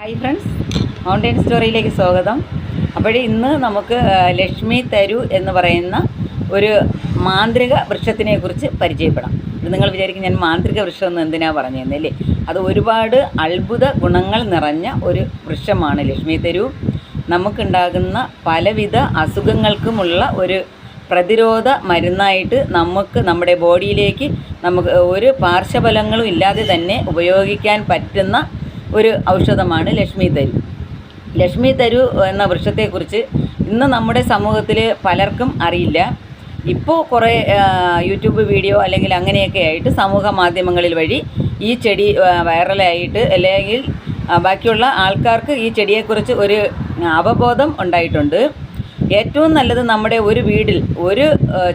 Hi friends mountain സ്റ്റോറിയിലേക്ക് സ്വാഗതം. അപ്പോഴേ ഇന്ന് നമുക്ക് ലക്ഷ്മി തരു എന്ന് പറയുന്ന ഒരു മാന്ത്രിക വൃക്ഷത്തിനെ കുറിച്ച് പരിചയപ്പെടാം. ഇത് നിങ്ങൾ വിചാരിക്കും ഞാൻ മാന്ത്രിക വൃക്ഷം എന്ന് എന്തിനാ പറഞ്ഞതെന്നല്ലേ അത് ഒരുപാട് അത്ഭുത ഗുണങ്ങൾ നിറഞ്ഞ ഒരു വൃക്ഷമാണ് ലക്ഷ്മി തരു. നമുക്കുണ്ടാകുന്ന പലവിധ അസുഖങ്ങൾക്കുമുള്ള ഒരു പ്രതിരോധ മരുന്നായിട്ട് നമുക്ക് നമ്മുടെ ബോഡിയിലേക്ക് നമുക്ക് ഒരു പാർശ്വഫലങ്ങളും ഇല്ലാതെ തന്നെ ഉപയോഗിക്കാൻ പറ്റുന്ന ഒരു ഔഷധമാണ് ലക്ഷ്മി തരു. ലക്ഷ്മി തരു എന്ന വൃക്ഷത്തെക്കുറിച്ച് ഇന്ന് നമ്മുടെ സമൂഹത്തിൽ പലർക്കും അറിയില്ല. ഇപ്പോൾ കുറേ യൂട്യൂബ് വീഡിയോ അല്ലെങ്കിൽ അങ്ങനെയൊക്കെ ആയിട്ട് സമൂഹ മാധ്യമങ്ങളിൽ വഴി ഈ ചെടി വൈറലായിട്ട് അല്ലെങ്കിൽ ബാക്കിയുള്ള ആൾക്കാർക്ക് ഈ ചെടിയെക്കുറിച്ച് ഒരു അവബോധം ഉണ്ടായിട്ടുണ്ട്. ഏറ്റവും നല്ലത് നമ്മുടെ ഒരു വീടിൽ ഒരു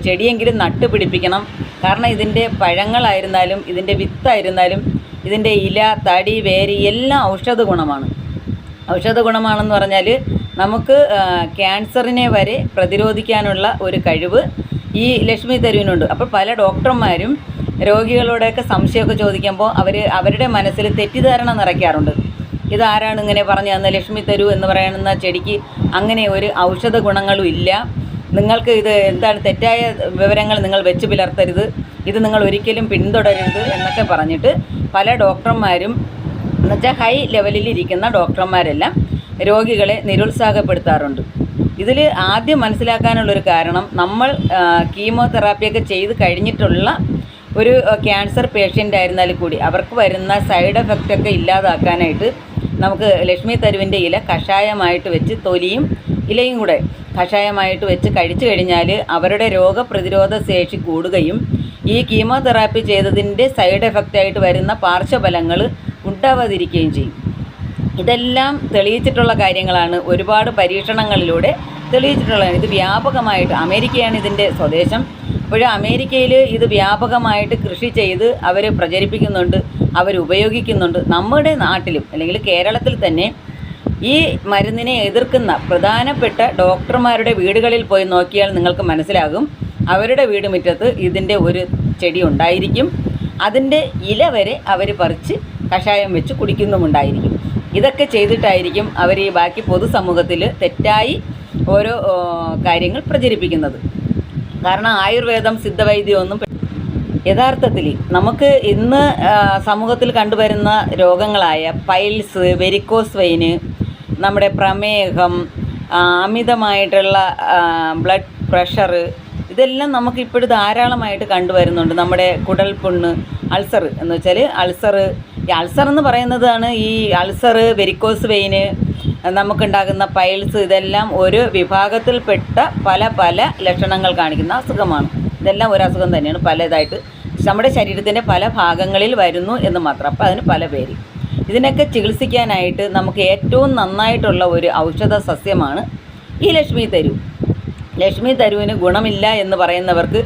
ചെടിയെങ്കിലും നട്ടുപിടിപ്പിക്കണം. കാരണം ഇതിന്റെ പഴങ്ങളായിരുന്നാലും ഇതിന്റെ വിത്തായിരുന്നാലും ഇതിന്റെ ഇല തടി വേര് എല്ലാം ഔഷധ ഗുണമാണ്. ഔഷധ ഗുണമാണെന്ന് പറഞ്ഞാൽ നമുക്ക് ക്യാൻസറിനെ വരെ പ്രതിരോധിക്കാനുള്ള ഒരു കഴിവ് ഈ ലക്ഷ്മി തരുവിനുണ്ട്. അപ്പോൾ പല ഡോക്ടർമാരും രോഗികളോടൊക്കെ സംശയമൊക്കെ ചോദിക്കുമ്പോൾ അവർ അവരുടെ മനസ്സിൽ തെറ്റിദ്ധാരണ നിറയ്ക്കാറുണ്ട്. ഇതാരാണ് ഇങ്ങനെ പറഞ്ഞു തന്ന ലക്ഷ്മി തരു എന്ന് പറയുന്ന ചെടിക്ക് അങ്ങനെ ഒരു ഔഷധ ഗുണങ്ങളും ഇല്ല. നിങ്ങൾക്ക് ഇത് എന്താണ് തെറ്റായ വിവരങ്ങൾ നിങ്ങൾ വെച്ച് പുലർത്തരുത് ഇത് നിങ്ങൾ ഒരിക്കലും പിന്തുടരരുത് എന്നൊക്കെ പറഞ്ഞിട്ട് പല ഡോക്ടർമാരും എന്നുവെച്ചാൽ ഹൈ ലെവലിൽ ഇരിക്കുന്ന ഡോക്ടർമാരെല്ലാം രോഗികളെ നിരുത്സാഹപ്പെടുത്താറുണ്ട്. ഇതിൽ ആദ്യം മനസ്സിലാക്കാനുള്ളൊരു കാരണം നമ്മൾ കീമോതെറാപ്പിയൊക്കെ ചെയ്ത് കഴിഞ്ഞിട്ടുള്ള ഒരു ക്യാൻസർ പേഷ്യന്റ് ആയിരുന്നാൽ കൂടി അവർക്ക് വരുന്ന സൈഡ് എഫക്റ്റ് ഒക്കെ ഇല്ലാതാക്കാനായിട്ട് നമുക്ക് ലക്ഷ്മി തരുവിന്റെ ഇല കഷായമായിട്ട് വെച്ച് തൊലിയും ഇലയും കൂടെ കഷായമായിട്ട് വെച്ച് കഴിച്ചു കഴിഞ്ഞാൽ അവരുടെ രോഗപ്രതിരോധ ശേഷി കൂടുകയും ഈ കീമോതെറാപ്പി ചെയ്തതിന്റെ സൈഡ് എഫക്റ്റ് ആയിട്ട് വരുന്ന പാർശ്വഫലങ്ങൾ ഉണ്ടാവാതിരിക്കുകയും ചെയ്യും. ഇതെല്ലാം തെളിയിച്ചിട്ടുള്ള കാര്യങ്ങളാണ്. ഒരുപാട് പരീക്ഷണങ്ങളിലൂടെ തെളിയിച്ചിട്ടുള്ളതാണ്. ഇത് വ്യാപകമായിട്ട് അമേരിക്കയാണ് ഇതിന്റെ സ്വദേശം. അപ്പോൾ അമേരിക്കയിൽ ഇത് വ്യാപകമായിട്ട് കൃഷി ചെയ്ത് അവർ പ്രചരിപ്പിക്കുന്നുണ്ട് അവർ ഉപയോഗിക്കുന്നുണ്ട്. നമ്മുടെ നാട്ടിലും അല്ലെങ്കിൽ കേരളത്തിൽ തന്നെ ഈ മരുന്നിനെ എതിർക്കുന്ന പ്രധാനപ്പെട്ട ഡോക്ടർമാരുടെ വീടുകളിൽ പോയി നോക്കിയാൽ നിങ്ങൾക്ക് മനസ്സിലാകും. അവരുടെ വീട് മുറ്റത്ത് ഇതിന്റെ ഒരു ചെടി ഉണ്ടായിരിക്കും. അതിന്റെ ഇല വരെ അവർ പറിച്ച് കഷായം വെച്ച് കുടിക്കുന്നുമുണ്ടായിരിക്കും. ഇതൊക്കെ ചെയ്തിട്ടായിരിക്കും അവർ ഈ ബാക്കി പൊതുസമൂഹത്തിൽ തെറ്റായി ഓരോ കാര്യങ്ങൾ പ്രചരിപ്പിക്കുന്നത്. കാരണം ആയുർവേദം സിദ്ധവൈദ്യമൊന്നും യഥാർത്ഥത്തിൽ നമുക്ക് ഇന്ന് സമൂഹത്തിൽ കണ്ടുവരുന്ന രോഗങ്ങളായ പൈൽസ് വെരിക്കോസ് വെയിന് നമ്മുടെ പ്രമേഹം അമിതമായിട്ടുള്ള ബ്ലഡ് പ്രഷർ ഇതെല്ലാം നമുക്ക് ഇപ്പോഴും ധാരാളമായിട്ട് കണ്ടുവരുന്നുണ്ട്. നമ്മുടെ കുടൽ പുണ്ണ് അൾസർ എന്ന് വെച്ചാൽ അൾസർ ഈ അൾസർ എന്ന് പറയുന്നതാണ് ഈ അൾസർ വെരിക്കോസ് വെയിന് നമുക്കുണ്ടാകുന്ന പൈൽസ് ഇതെല്ലാം ഒരു വിഭാഗത്തിൽപ്പെട്ട പല പല ലക്ഷണങ്ങൾ കാണിക്കുന്ന അസുഖമാണ്. ഇതെല്ലാം ഒരു അസുഖം തന്നെയാണ്. പലതായിട്ട് നമ്മുടെ ശരീരത്തിന്റെ പല ഭാഗങ്ങളിൽ വരുന്നു എന്ന് മാത്രം. അപ്പോൾ അതിന് പല പേര്. ഇതിനൊക്കെ ചികിത്സിക്കാനായിട്ട് നമുക്ക് ഏറ്റവും നന്നായിട്ടുള്ള ഒരു ഔഷധ സസ്യമാണ് ഈ ലക്ഷ്മി തരു. ലക്ഷ്മി തരുവിന് ഗുണമില്ല എന്ന് പറയുന്നവർക്ക്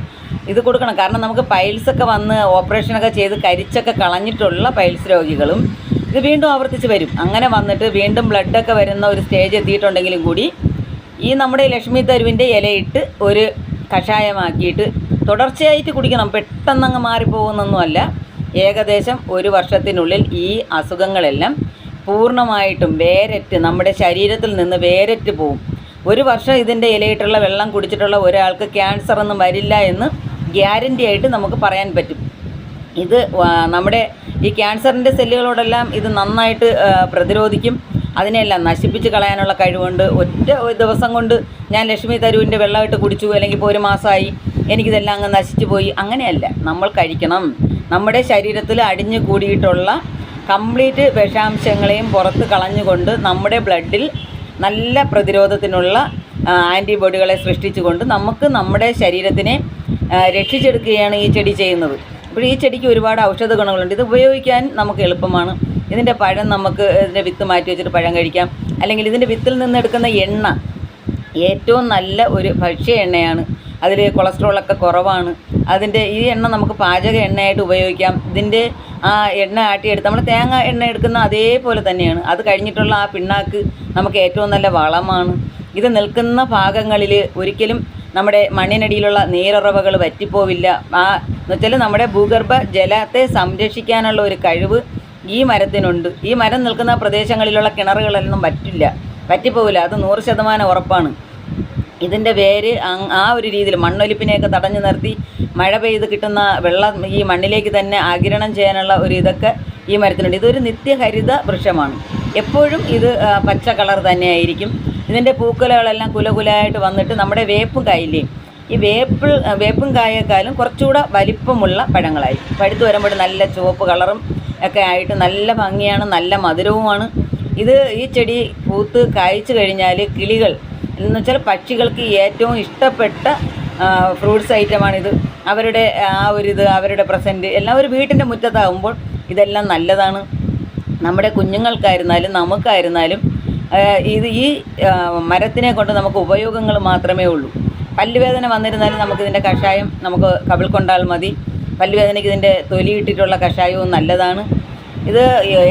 ഇത് കൊടുക്കണം. കാരണം നമുക്ക് പൈൽസൊക്കെ വന്ന് ഓപ്പറേഷനൊക്കെ ചെയ്ത് കരിച്ചൊക്കെ കളഞ്ഞിട്ടുള്ള പൈൽസ് രോഗികളും ഇത് വീണ്ടും ആവർത്തിച്ച് വരും. അങ്ങനെ വന്നിട്ട് വീണ്ടും ബ്ലഡൊക്കെ വരുന്ന ഒരു സ്റ്റേജ് എത്തിയിട്ടുണ്ടെങ്കിലും കൂടി ഈ നമ്മുടെ ലക്ഷ്മി തരുവിന്റെ ഇലയിട്ട് ഒരു കഷായമാക്കിയിട്ട് തുടർച്ചയായിട്ട് കുടിക്കണം. പെട്ടെന്നങ്ങ് മാറിപ്പോകുന്നൊന്നുമല്ല. ഏകദേശം ഒരു വർഷത്തിനുള്ളിൽ ഈ അസുഖങ്ങളെല്ലാം പൂർണമായിട്ടും വേരറ്റ് നമ്മുടെ ശരീരത്തിൽ നിന്ന് വേരറ്റ് പോവും. ഒരു വർഷം ഇതിന്റെ ഇലയിട്ടുള്ള വെള്ളം കുടിച്ചിട്ടുള്ള ഒരാൾക്ക് ക്യാൻസർ ഒന്നും വരില്ല എന്ന് ഗ്യാരന്റി ആയിട്ട് നമുക്ക് പറയാൻ പറ്റും. ഇത് നമ്മുടെ ഈ ക്യാൻസറിന്റെ സെല്ലുകളോടെല്ലാം ഇത് നന്നായിട്ട് പ്രതിരോധിക്കും. അതിനെല്ലാം നശിപ്പിച്ച് കളയാനുള്ള കഴിവുണ്ട്. ഒറ്റ ദിവസം കൊണ്ട് ഞാൻ ലക്ഷ്മി തരുവിന്റെ വെള്ളമായിട്ട് കുടിച്ചു അല്ലെങ്കിൽ ഇപ്പോൾ ഒരു മാസമായി എനിക്കിതെല്ലാം അങ്ങ് നശിച്ചു പോയി. അങ്ങനെയല്ല. നമ്മൾ കഴിക്കണം. നമ്മുടെ ശരീരത്തിൽ അടിഞ്ഞു കൂടിയിട്ടുള്ള കംപ്ലീറ്റ് വിഷാംശങ്ങളെയും പുറത്ത് കളഞ്ഞുകൊണ്ട് നമ്മുടെ ബ്ലഡിൽ നല്ല പ്രതിരോധത്തിനുള്ള ആന്റിബോഡികളെ സൃഷ്ടിച്ചുകൊണ്ട് നമുക്ക് നമ്മുടെ ശരീരത്തിനെ രക്ഷിച്ചെടുക്കുകയാണ് ഈ ചെടി ചെയ്യുന്നത്. അപ്പോൾ ഈ ചെടിക്ക് ഒരുപാട് ഔഷധ ഗുണങ്ങളുണ്ട് ഇത് ഉപയോഗിക്കാൻ നമുക്ക് എളുപ്പമാണ്. ഇതിന്റെ പഴം നമുക്ക് ഇതിന്റെ വിത്ത് മാറ്റി വെച്ചിട്ട് പഴം കഴിക്കാം. അല്ലെങ്കിൽ ഇതിന്റെ വിത്തിൽ നിന്ന് എടുക്കുന്ന എണ്ണ ഏറ്റവും നല്ല ഒരു ഭക്ഷ്യ എണ്ണയാണ്. അതിൽ കൊളസ്ട്രോളൊക്കെ കുറവാണ്. അതിന്റെ ഈ എണ്ണ നമുക്ക് പാചക എണ്ണയായിട്ട് ഉപയോഗിക്കാം. ഇതിന്റെ ആ എണ്ണ ആട്ടിയെടുത്ത് നമ്മൾ തേങ്ങ എണ്ണ എടുക്കുന്ന അതേപോലെ തന്നെയാണ്. അത് കഴിഞ്ഞിട്ടുള്ള ആ പിണ്ണാക്ക് നമുക്ക് ഏറ്റവും നല്ല വളമാണ്. ഇത് നിൽക്കുന്ന ഭാഗങ്ങളിൽ ഒരിക്കലും നമ്മുടെ മണ്ണിനടിയിലുള്ള നീരുറവകൾ വറ്റിപ്പോവില്ല. ആ എന്ന് വെച്ചാൽ നമ്മുടെ ഭൂഗർഭ ജലത്തെ സംരക്ഷിക്കാനുള്ള ഒരു കഴിവ് ഈ മരത്തിനുണ്ട്. ഈ മരം നിൽക്കുന്ന പ്രദേശങ്ങളിലുള്ള കിണറുകളൊന്നും പറ്റില്ല പറ്റിപ്പോവില്ല അത് നൂറ് ശതമാനം ഉറപ്പാണ്. ഇതിന്റെ വേര് ആ ഒരു രീതിയിൽ മണ്ണൊലിപ്പിനെയൊക്കെ തടഞ്ഞു നിർത്തി മഴ പെയ്ത് കിട്ടുന്ന വെള്ളം ഈ മണ്ണിലേക്ക് തന്നെ ആഗിരണം ചെയ്യാനുള്ള ഒരു ഇതൊക്കെ ഈ മരത്തിനുണ്ട്. ഇതൊരു നിത്യഹരിത വൃക്ഷമാണ്. എപ്പോഴും ഇത് പച്ച കളർ തന്നെയായിരിക്കും. ഇതിന്റെ പൂക്കുലകളെല്ലാം കുലകുലായിട്ട് വന്നിട്ട് നമ്മുടെ വേപ്പും കായില്ലേ? ഈ വേപ്പിൾ വേപ്പും കായേക്കാളും കുറച്ചുകൂടെ വലിപ്പമുള്ള പഴങ്ങളായിരിക്കും. പഴുത്ത് വരുമ്പോൾ നല്ല ചുവപ്പ് കളറും ഒക്കെ ആയിട്ട് നല്ല ഭംഗിയാണ് നല്ല മധുരവുമാണ്. ഇത് ഈ ചെടി പൂത്ത് കായ്ച്ചു കഴിഞ്ഞാൽ കിളികൾ എന്ന് വെച്ചാൽ പക്ഷികൾക്ക് ഏറ്റവും ഇഷ്ടപ്പെട്ട ഫ്രൂട്ട്സ് ഐറ്റമാണിത്. അവരുടെ ആ ഒരു ഇത് അവരുടെ പ്രസന്റ് എല്ലാം ഒരു വീട്ടിന്റെ മുറ്റത്താകുമ്പോൾ ഇതെല്ലാം നല്ലതാണ്. നമ്മുടെ കുഞ്ഞുങ്ങൾക്കായിരുന്നാലും നമുക്കായിരുന്നാലും ഇത് ഈ മരത്തിനെ കൊണ്ട് നമുക്ക് ഉപയോഗങ്ങൾ മാത്രമേ ഉള്ളൂ. പല്ലുവേദന വന്നിരുന്നാലും നമുക്കിതിന്റെ കഷായം നമുക്ക് കവിൾ കൊണ്ടാൽ മതി. പല്ലുവേദനയ്ക്ക് ഇതിന്റെ തൊലിയിട്ടിട്ടുള്ള കഷായവും നല്ലതാണ്. ഇത്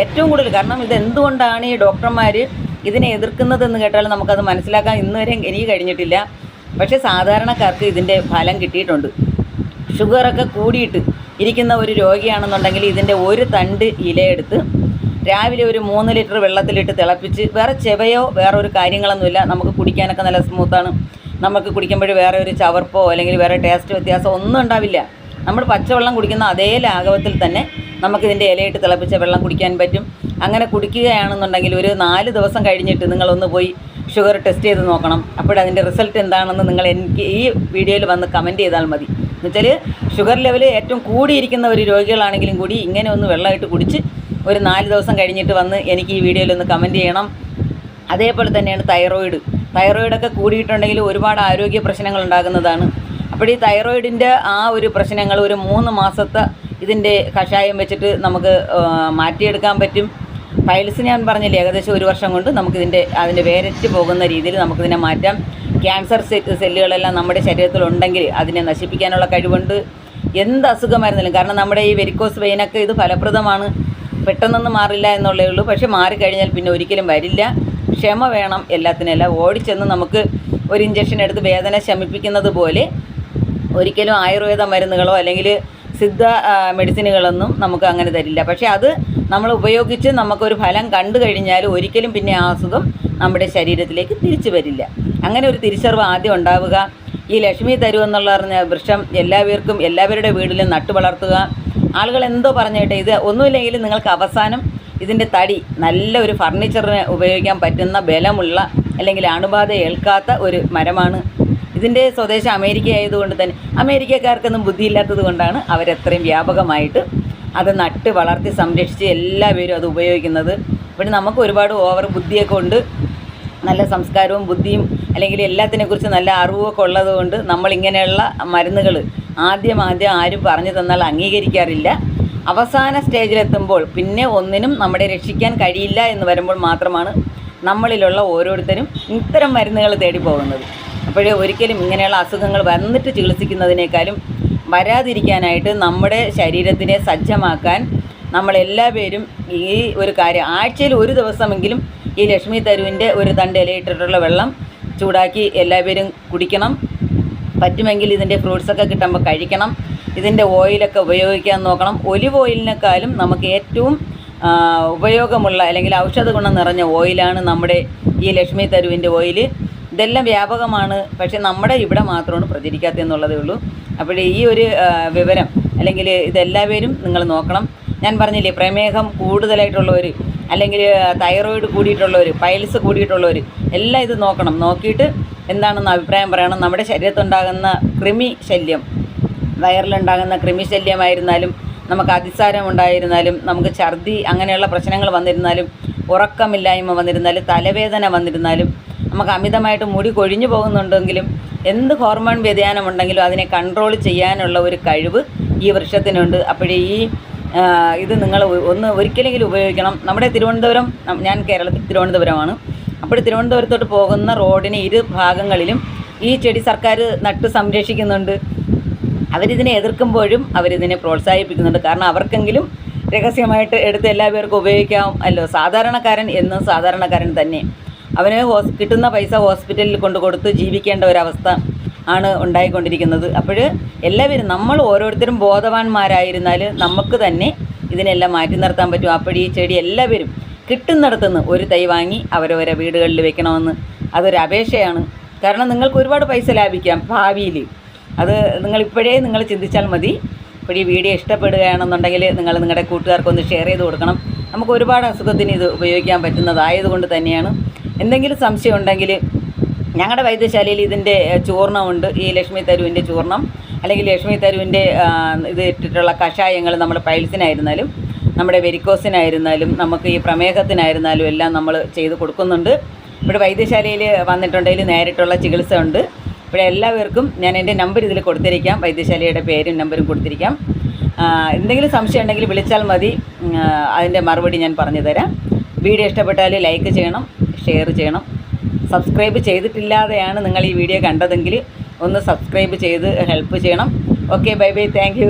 ഏറ്റവും കൂടുതൽ കാരണം ഇത് എന്തുകൊണ്ടാണ് ഈ ഡോക്ടർമാർ ഇതിനെ എതിർക്കുന്നതെന്ന് കേട്ടാൽ നമുക്കത് മനസ്സിലാക്കാൻ ഇന്നുവരെ എനിക്ക് കഴിഞ്ഞിട്ടില്ല. പക്ഷേ സാധാരണക്കാർക്ക് ഇതിന്റെ ഫലം കിട്ടിയിട്ടുണ്ട്. ഷുഗറൊക്കെ കൂടിയിട്ട് ഇരിക്കുന്ന ഒരു രോഗിയാണെന്നുണ്ടെങ്കിൽ ഇതിന്റെ ഒരു തണ്ട് ഇലയെടുത്ത് രാവിലെ ഒരു മൂന്ന് ലിറ്റർ വെള്ളത്തിലിട്ട് തിളപ്പിച്ച് വേറെ ചെവയോ വേറെ ഒരു കാര്യങ്ങളൊന്നുമില്ല. നമുക്ക് കുടിക്കാനൊക്കെ നല്ല സ്മൂത്താണ്. നമുക്ക് കുടിക്കുമ്പോൾ വേറെ ഒരു ചവർപ്പോ അല്ലെങ്കിൽ വേറെ ടേസ്റ്റ് വ്യത്യാസമോ ഒന്നും ഉണ്ടാവില്ല. നമ്മൾ പച്ചവെള്ളം കുടിക്കുന്ന അതേ ലാഘവത്തിൽ തന്നെ നമുക്കിതിന്റെ ഇലയിട്ട് തിളപ്പിച്ച വെള്ളം കുടിക്കാൻ പറ്റും. അങ്ങനെ കുടിക്കുകയാണെന്നുണ്ടെങ്കിൽ ഒരു നാല് ദിവസം കഴിഞ്ഞിട്ട് നിങ്ങളൊന്ന് പോയി ഷുഗർ ടെസ്റ്റ് ചെയ്ത് നോക്കണം. അപ്പോഴതിന്റെ റിസൾട്ട് എന്താണെന്ന് നിങ്ങൾ എനിക്ക് ഈ വീഡിയോയിൽ വന്ന് കമന്റ് ചെയ്താൽ മതി. എന്നുവെച്ചാൽ ഷുഗർ ലെവൽ ഏറ്റവും കൂടിയിരിക്കുന്ന ഒരു രോഗികളാണെങ്കിലും കൂടി ഇങ്ങനെ ഒന്ന് വെള്ളമായിട്ട് കുടിച്ച് ഒരു നാല് ദിവസം കഴിഞ്ഞിട്ട് വന്ന് എനിക്ക് ഈ വീഡിയോയിൽ ഒന്ന് കമന്റ് ചെയ്യണം. അതേപോലെ തന്നെയാണ് തൈറോയിഡ്. തൈറോയിഡൊക്കെ കൂടിയിട്ടുണ്ടെങ്കിൽ ഒരുപാട് ആരോഗ്യ പ്രശ്നങ്ങൾ ഉണ്ടാകുന്നതാണ്. അപ്പോൾ ഈ തൈറോയിഡിന്റെ ആ ഒരു പ്രശ്നങ്ങൾ ഒരു മൂന്ന് മാസത്തെ ഇതിന്റെ കഷായം വെച്ചിട്ട് നമുക്ക് മാറ്റിയെടുക്കാൻ പറ്റും. പൈൽസ് ഞാൻ പറഞ്ഞില്ലേ ഏകദേശം ഒരു വർഷം കൊണ്ട് നമുക്കിതിന്റെ അതിന്റെ വേരറ്റ് പോകുന്ന രീതിയിൽ നമുക്കിതിനെ മാറ്റാം. ക്യാൻസർ സെല്ലുകളെല്ലാം നമ്മുടെ ശരീരത്തിലുണ്ടെങ്കിൽ അതിനെ നശിപ്പിക്കാനുള്ള കഴിവുണ്ട്. എന്ത് അസുഖമായിരുന്നാലും കാരണം നമ്മുടെ ഈ വെരിക്കോസ് വെയിനൊക്കെ ഇത് ഫലപ്രദമാണ്. പെട്ടെന്നൊന്നും മാറില്ല എന്നുള്ളേ ഉള്ളൂ. പക്ഷേ മാറിക്കഴിഞ്ഞാൽ പിന്നെ ഒരിക്കലും വരില്ല. ക്ഷമ വേണം എല്ലാത്തിനല്ല ഓടിച്ചെന്ന് നമുക്ക് ഒരു ഇഞ്ചക്ഷൻ എടുത്ത് വേദന ശമിപ്പിക്കുന്നത് പോലെ ഒരിക്കലും ആയുർവേദ മരുന്നുകളോ അല്ലെങ്കിൽ സിദ്ധ മെഡിസിനുകളൊന്നും നമുക്ക് അങ്ങനെ തരില്ല. പക്ഷേ അത് നമ്മൾ ഉപയോഗിച്ച് നമുക്കൊരു ഫലം കണ്ടു കഴിഞ്ഞാൽ ഒരിക്കലും പിന്നെ ആ അസുഖം നമ്മുടെ ശരീരത്തിലേക്ക് തിരിച്ചു വരില്ല. അങ്ങനെ ഒരു തിരിച്ചറിവ് ആദ്യം ഉണ്ടാവുക. ഈ ലക്ഷ്മി തരൂ എന്നുള്ള പറഞ്ഞ വൃക്ഷം എല്ലാവർക്കും എല്ലാവരുടെ വീട്ടിലും നട്ടു വളർത്തുക. ആളുകൾ എന്തോ പറഞ്ഞിട്ട് ഇത് ഒന്നുമില്ലെങ്കിലും നിങ്ങൾക്ക് അവസാനം ഇതിന്റെ തടി നല്ല ഒരു ഫർണിച്ചറിന് ഉപയോഗിക്കാൻ പറ്റുന്ന ബലമുള്ള അല്ലെങ്കിൽ അണുബാധ ഏൽക്കാത്ത ഒരു മരമാണ് ഇതിന്റെ സ്വദേശം അമേരിക്ക ആയതുകൊണ്ട് തന്നെ അമേരിക്കക്കാർക്കൊന്നും ബുദ്ധിയില്ലാത്തത് കൊണ്ടാണ് അവരത്രയും വ്യാപകമായിട്ട് അത് നട്ട് വളർത്തി സംരക്ഷിച്ച് എല്ലാവരും അത് ഉപയോഗിക്കുന്നത്. ഇവിടെ നമുക്ക് ഒരുപാട് ഓവർ ബുദ്ധിയൊക്കെ ഉണ്ട്. നല്ല സംസ്കാരവും ബുദ്ധിയും അല്ലെങ്കിൽ എല്ലാത്തിനെക്കുറിച്ച് നല്ല അറിവൊക്കെ ഉള്ളത് കൊണ്ട് നമ്മളിങ്ങനെയുള്ള മരുന്നുകൾ ആദ്യം ആദ്യം ആരും പറഞ്ഞു തന്നാൽ അംഗീകരിക്കാറില്ല. അവസാന സ്റ്റേജിലെത്തുമ്പോൾ പിന്നെ ഒന്നിനും നമ്മുടെ രക്ഷിക്കാൻ കഴിയില്ല എന്ന് വരുമ്പോൾ മാത്രമാണ് നമ്മളിലുള്ള ഓരോരുത്തരും ഇത്തരം മരുന്നുകൾ തേടി പോകുന്നത്. അപ്പോഴേ ഒരിക്കലും ഇങ്ങനെയുള്ള അസുഖങ്ങൾ വന്നിട്ട് ചികിത്സിക്കുന്നതിനേക്കാളും വരാതിരിക്കാനായിട്ട് നമ്മുടെ ശരീരത്തിനെ സജ്ജമാക്കാൻ നമ്മളെല്ലാ പേരും ഈ ഒരു കാര്യം ആഴ്ചയിൽ ഒരു ദിവസമെങ്കിലും ഈ ലക്ഷ്മി തരുവിന്റെ ഒരു തണ്ട് ഇലയിട്ടിട്ടുള്ള വെള്ളം ചൂടാക്കി എല്ലാവരും കുടിക്കണം. പറ്റുമെങ്കിൽ ഇതിന്റെ ഫ്രൂട്ട്സൊക്കെ കിട്ടുമ്പോൾ കഴിക്കണം. ഇതിന്റെ ഓയിലൊക്കെ ഉപയോഗിക്കാൻ നോക്കണം. ഒലിവ് ഓയിലിനേക്കാളും നമുക്ക് ഏറ്റവും ഉപയോഗമുള്ള അല്ലെങ്കിൽ ഔഷധ ഗുണം നിറഞ്ഞ ഓയിലാണ് നമ്മുടെ ഈ ലക്ഷ്മി തരുവിന്റെ ഓയിൽ ഇതെല്ലാം വ്യാപകമാണ്. പക്ഷേ നമ്മുടെ ഇവിടെ മാത്രമാണ് പ്രചരിക്കാത്തത് എന്നുള്ളതേ ഉള്ളൂ. അപ്പോൾ ഈ ഒരു വിവരം അല്ലെങ്കിൽ ഇതെല്ലാവരും നിങ്ങൾ നോക്കണം. ഞാൻ പറഞ്ഞില്ലേ പ്രമേഹം കൂടുതലായിട്ടുള്ളവർ അല്ലെങ്കിൽ തൈറോയിഡ് കൂടിയിട്ടുള്ളവർ പൈൽസ് കൂടിയിട്ടുള്ളവർ എല്ലാം ഇത് നോക്കണം. നോക്കിയിട്ട് എന്താണെന്ന് അഭിപ്രായം പറയണം. നമ്മുടെ ശരീരത്തുണ്ടാകുന്ന കൃമി ശല്യം വയറിലുണ്ടാകുന്ന കൃമിശല്യമായിരുന്നാലും നമുക്ക് അതിസാരം ഉണ്ടായിരുന്നാലും നമുക്ക് ഛർദി അങ്ങനെയുള്ള പ്രശ്നങ്ങൾ വന്നിരുന്നാലും ഉറക്കമില്ലായ്മ വന്നിരുന്നാലും തലവേദന വന്നിരുന്നാലും നമുക്ക് അമിതമായിട്ട് മുടി കൊഴിഞ്ഞു പോകുന്നുണ്ടെങ്കിലും എന്ത് ഹോർമോൺ വ്യതിയാനം ഉണ്ടെങ്കിലും അതിനെ കൺട്രോൾ ചെയ്യാനുള്ള ഒരു കഴിവ് ഈ വൃക്ഷത്തിനുണ്ട്. അപ്പോഴേ ഈ ഇത് നിങ്ങൾ ഒന്ന് ഒരിക്കലെങ്കിലും ഉപയോഗിക്കണം. നമ്മുടെ തിരുവനന്തപുരം ഞാൻ കേരളത്തിൽ തിരുവനന്തപുരമാണ്. അപ്പോൾ തിരുവനന്തപുരത്തോട്ട് പോകുന്ന റോഡിന് ഇരു ഭാഗങ്ങളിലും ഈ ചെടി സർക്കാർ നട്ട് സംരക്ഷിക്കുന്നുണ്ട്. അവരിതിനെ എതിർക്കുമ്പോഴും അവരിതിനെ പ്രോത്സാഹിപ്പിക്കുന്നുണ്ട്. കാരണം അവർക്കെങ്കിലും രഹസ്യമായിട്ട് എടുത്ത് എല്ലാവർക്കും ഉപയോഗിക്കാം. അല്ലോ സാധാരണക്കാരൻ എന്നും സാധാരണക്കാരൻ തന്നെ. അവന് കിട്ടുന്ന പൈസ ഹോസ്പിറ്റലിൽ കൊണ്ട് കൊടുത്ത് ജീവിക്കേണ്ട ഒരവസ്ഥ ആണ് ഉണ്ടായിക്കൊണ്ടിരിക്കുന്നത്. അപ്പോൾ എല്ലാവരും നമ്മൾ ഓരോരുത്തരും ബോധവാന്മാരായിരുന്നാൽ നമുക്ക് തന്നെ ഇതിനെല്ലാം മാറ്റി നിർത്താൻ പറ്റും. ഈ ചെടി എല്ലാവരും കിട്ടുന്നിടത്തുനിന്ന് ഒരു തൈ വാങ്ങി അവരവരെ വീടുകളിൽ വെക്കണമെന്ന് അതൊരു അപേക്ഷയാണ്. കാരണം നിങ്ങൾക്ക് ഒരുപാട് പൈസ ലാഭിക്കാം ഭാവിയിൽ അത് നിങ്ങൾ ഇപ്പോഴേ നിങ്ങൾ ചിന്തിച്ചാൽ മതി. ഇപ്പോൾ ഈ വീഡിയോ ഇഷ്ടപ്പെടുകയാണെന്നുണ്ടെങ്കിൽ നിങ്ങൾ നിങ്ങളുടെ കൂട്ടുകാർക്കൊന്ന് ഷെയർ ചെയ്ത് കൊടുക്കണം. നമുക്ക് ഒരുപാട് അസുഖത്തിന് ഇത് ഉപയോഗിക്കാൻ പറ്റുന്നതായതുകൊണ്ട് തന്നെയാണ്. എന്തെങ്കിലും സംശയം ഉണ്ടെങ്കിൽ ഞങ്ങളുടെ വൈദ്യശാലയിൽ ഇതിന്റെ ചൂർണമുണ്ട് ഈ ലക്ഷ്മി തരുവിന്റെ ചൂർണം അല്ലെങ്കിൽ ലക്ഷ്മി തരുവിന്റെ ഇത് ഇട്ടിട്ടുള്ള കഷായങ്ങൾ നമ്മൾ പൈൽസിനായിരുന്നാലും നമ്മുടെ വെരിക്കോസിനായിരുന്നാലും നമുക്ക് ഈ പ്രമേഹത്തിനായിരുന്നാലും എല്ലാം നമ്മൾ ചെയ്ത് കൊടുക്കുന്നുണ്ട്. ഇവിടെ വൈദ്യശാലയിൽ വന്നിട്ടുണ്ടെങ്കിൽ നേരിട്ടുള്ള ചികിത്സ ഉണ്ട്. ഇവിടെ എല്ലാവർക്കും ഞാൻ എന്റെ നമ്പർ ഇതിൽ കൊടുത്തിരിക്കാം. വൈദ്യശാലയുടെ പേരും നമ്പരും കൊടുത്തിരിക്കാം. എന്തെങ്കിലും സംശയം ഉണ്ടെങ്കിൽ വിളിച്ചാൽ മതി. അതിന്റെ മറുപടി ഞാൻ പറഞ്ഞു തരാം വീഡിയോ ഇഷ്ടപ്പെട്ടാൽ ലൈക്ക് ചെയ്യണം. ഷെയർ ചെയ്യണം. സബ്സ്ക്രൈബ് ചെയ്തിട്ടില്ലാതെയാണ് നിങ്ങൾ ഈ വീഡിയോ കണ്ടതെങ്കിൽ ഒന്ന് സബ്സ്ക്രൈബ് ചെയ്ത് ഹെൽപ്പ് ചെയ്യണം. Okay bye bye thank